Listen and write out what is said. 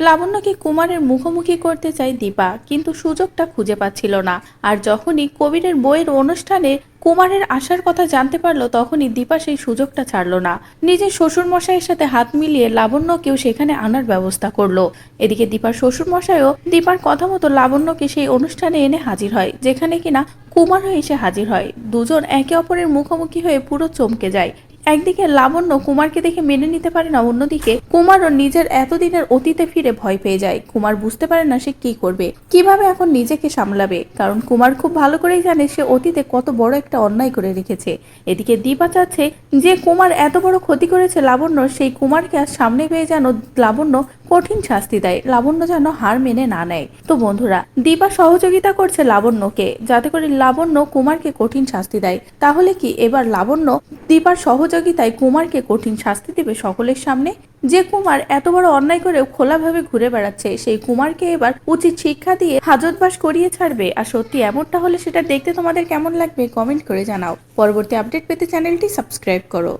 লাবণ্যকে কুমারের মুখোমুখি করতে চায় দীপা, কিন্তু সুযোগটা খুঁজে পাচ্ছিল না। আর যখনই কবিরের বইয়ের অনুষ্ঠানে কুমারের আসার কথা জানতে পারল, তখনই দীপা সেই সুযোগটা ছাড়ল না। নিজের শ্বশুর মশাইয়ের সাথে হাত মিলিয়ে লাবণ্যকেও সেখানে আনার ব্যবস্থা করল। এদিকে দীপার শ্বশুর মশাইও দীপার কথা মতো লাবণ্যকে সেই অনুষ্ঠানে এনে হাজির হয়, যেখানে কিনা কুমারও এসে হাজির হয়। দুজন একে অপরের মুখোমুখি হয়ে পুরো চমকে যায়। একদিকে লাবণ্য কুমারকে দেখে মেনে নিতে পারে না, অন্যদিকে কুমারও নিজের এতদিনের অতীতে ফিরে ভয় পেয়ে যায়। কুমার বুঝতে পারে না সে কি করবে, কীভাবে এখন নিজেকে সামলাবে। কারণ কুমার খুব ভালো করেই জানে সে অতীতে কত বড় একটা অন্যায় করে রেখেছে। এদিকে দীপা চাচ্ছে যে কুমার এত বড় ক্ষতি করেছে লাবণ্য, সেই কুমারকে আর সামনে পেয়ে যেন লাবণ্য কঠিন শাস্তি দেয়। লাবণ্য যেন হার মেনে না নেয়। তো বন্ধুরা দীপা সহযোগিতা করছে লাবণ্যকে, যাতে করে লাবণ্য কুমারকে কঠিন শাস্তি দেয়। তাহলে কি এবার লাবণ্য দীপার সহযোগিতায় কুমারকে কঠিন শাস্তি দেবে সকলের সামনে? যে কুমার এত বড় অন্যায় করেও খোলাভাবে ঘুরে বেড়াচ্ছে, সেই কুমারকে এবার উচিত শিক্ষা দিয়ে হাজতবাস করিয়ে ছাড়বে। আর সত্যি এমনটা হলে সেটা দেখতে তোমাদের কেমন লাগবে কমেন্ট করে জানাও। পরবর্তী আপডেট পেতে চ্যানেলটি সাবস্ক্রাইব করো।